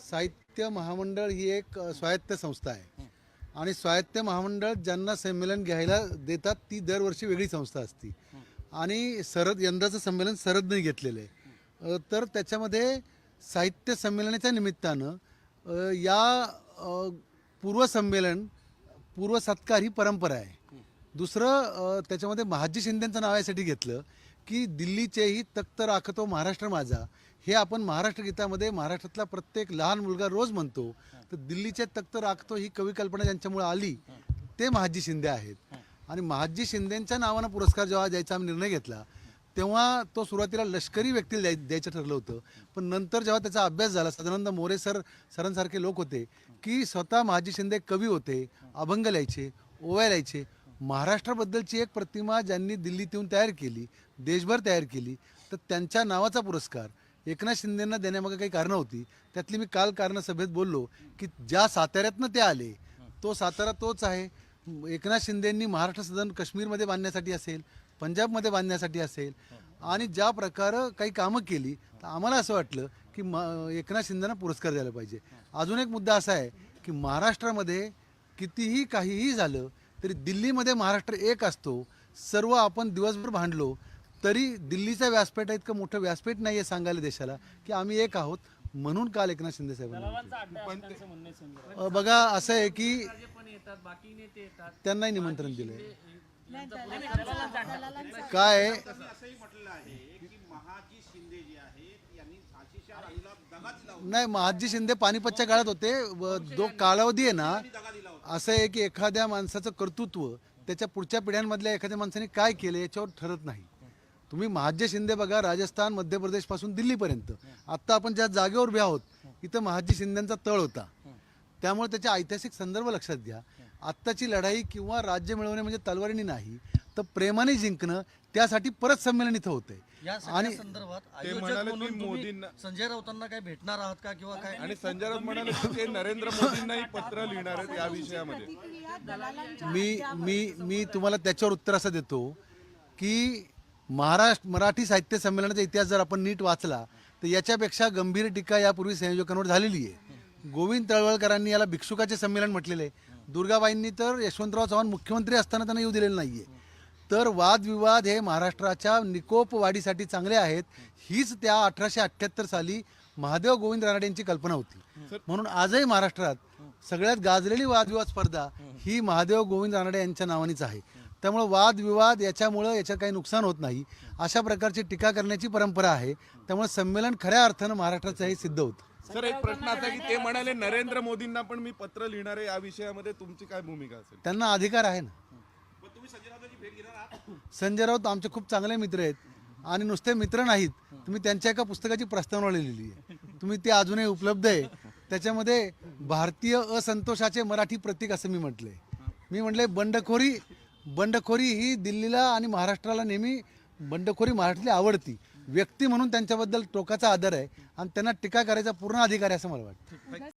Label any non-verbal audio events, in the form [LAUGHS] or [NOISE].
साहित्य महामंडळ ही एक स्वायत्त संस्था आहे. आणि स्वायत्त महामंडळ ज्यांना संमेलन घ्यायला देतात ती दरवर्षी वेगळी संस्था असती. आणि सरद यंदाचं संमेलन सरदने घेतलेलं आहे. तर त्याच्यामध्ये साहित्य संमेलनाच्या निमित्तानं या पूर्वसंमेलन पूर्व सत्कार ही परंपरा आहे. दुसरं त्याच्यामध्ये महाजी शिंदेचं नाव यासाठी घेतलं की दिल्लीचेही तख्त राखतो महाराष्ट्र माझा हे आपण महाराष्ट्र गीतामध्ये महाराष्ट्रातला प्रत्येक लहान मुलगा रोज म्हणतो तर दिल्लीचे तख्त राखतो ही कवी कल्पना ज्यांच्यामुळे आली ते महाजी शिंदे आहेत. आणि महाजी शिंदेच्या नावानं पुरस्कार जेव्हा द्यायचा आम्ही निर्णय घेतला तेव्हा तो सुरुवातीला लष्करी व्यक्तीला द्याय द्यायचं ठरलं होतं. पण नंतर जेव्हा त्याचा अभ्यास झाला सदानंद मोरे सर सरांसारखे लोक होते की स्वतः महाजी शिंदे कवी होते अभंग लिहायचे ओव्या लिहायचे. महाराष्ट्राबद्दलची एक प्रतिमा ज्यांनी दिल्लीत येऊन तयार केली देशभर तयार केली तर त्यांच्या नावाचा पुरस्कार एकनाथ शिंदेंना देण्यामागे काही कारणं होती. त्यातली मी काल कारणं सभेत बोललो की ज्या साताऱ्यातनं ते आले तो सातारा तोच आहे. एकनाथ शिंदेंनी महाराष्ट्र सदन काश्मीरमध्ये बांधण्यासाठी असेल पंजाबमध्ये बांधण्यासाठी असेल आणि ज्या प्रकारे काही कामं केली तर आम्हाला असं वाटलं की म एकनाथ शिंदेना पुरस्कार द्यायला पाहिजे. अजून एक मुद्दा असा आहे की महाराष्ट्रामध्ये कितीही काहीही झालं तरी दिल्लीमध्ये महाराष्ट्र एक असतो. सर्व आपण दिवसभर भांडलो तरी दिल्लीचा व्यासपीठ इतकं मोठं व्यासपीठ नाही आहे सांगायला देशाला की आम्ही एक आहोत म्हणून काल एकनाथ शिंदे साहेबांना अ, बघा असं आहे की राजे पण येतात बाकी नेते येतात. त्यांनाही निमंत्रण दिलंय. काय आहे, त्यांनी असंही म्हटलेलं आहे की महाजी शिंदे जे आहेत यांनी झाशीच्या राणीला दगा दिला होता. नाही महाजी शिंदे पानिपतच्या काळात होते. व जो कालावधी आहे ना असं आहे की एखाद्या माणसाचं कर्तृत्व त्याच्या पुढच्या पिढ्यांमधल्या एखाद्या माणसाने काय केलं याच्यावर ठरत नाही. तुम्ही महाजी शिंदे बघा राजस्थान मध्य प्रदेशपासून दिल्लीपर्यंत. आत्ता आपण ज्या जागेवर उभे आहोत इथं महाजी शिंदेचा तळ होता. त्यामुळे त्याचे ऐतिहासिक संदर्भ लक्षात घ्या. आत्ताची लढाई किंवा राज्य मिळवणे म्हणजे तलवारीने नाही तर प्रेमाने जिंकणं त्यासाठी परत संमेलन इथं होतंय. या आणि संदर्भात संजय राऊतांना काय भेटणार आहात का किंवा काय? आणि संजय राऊत म्हणाले की ते नरेंद्र [LAUGHS] मोदींनाही पत्र लिहिणार आहेत या विषयामध्ये. मी मी मी तुम्हाला त्याच्यावर उत्तर असं देतो की महाराष्ट्र मराठी साहित्य संमेलनाचा इतिहास जर आपण नीट वाचला तर याच्यापेक्षा गंभीर टीका यापूर्वी संयोजकांवर झालेली आहे. गोविंद तळवळकरांनी याला भिक्षुकाचे संमेलन म्हटलेलं आहे. दुर्गाबाईंनी तर यशवंतराव चव्हाण मुख्यमंत्री असताना त्यांना येऊ दिलेलं नाही आहे तर वादविवाद हे महाराष्ट्राच्या निकोप वाढीसाठी चांगले आहेत हीच त्या अठराशे अठ्ठ्याहत्तर साली महादेव गोविंद रानडे यांची कल्पना होती. म्हणून आजही महाराष्ट्रात सगळ्यात गाजलेली वादविवाद स्पर्धा ही महादेव गोविंद रानडे यांच्या नावानीच आहे. त्यामुळे वादविवाद याच्यामुळं याच्यात काही नुकसान होत नाही. अशा प्रकारची टीका करण्याची परंपरा आहे. त्यामुळे संमेलन खऱ्या अर्थानं महाराष्ट्राचं हे सिद्ध होतं. सर एक प्रश्न असा की ते म्हणाले नरेंद्र मोदींना पण मी पत्र लिहिणार आहे या विषयामध्ये. तुमची काय भूमिका असेल? त्यांना अधिकार आहे ना. संजय राऊत आमचे खूप चांगले मित्र आहेत. आणि नुसते मित्र नाहीत. तुम्ही त्यांच्या एका पुस्तकाची प्रस्तावना लिहिलेली आहे. तुम्ही ती अजूनही उपलब्ध आहे. त्याच्यामध्ये भारतीय असंतोषाचे मराठी प्रतीक असं मी म्हटलंय. मी म्हटलंय बंडखोरी बंडखोरी ही दिल्लीला आणि महाराष्ट्राला नेहमी बंडखोरी महाराष्ट्रातली आवडती. व्यक्ती म्हणून त्यांच्याबद्दल टोकाचा आदर आहे आणि त्यांना टीका करायचा पूर्ण अधिकार आहे असं मला वाटतं.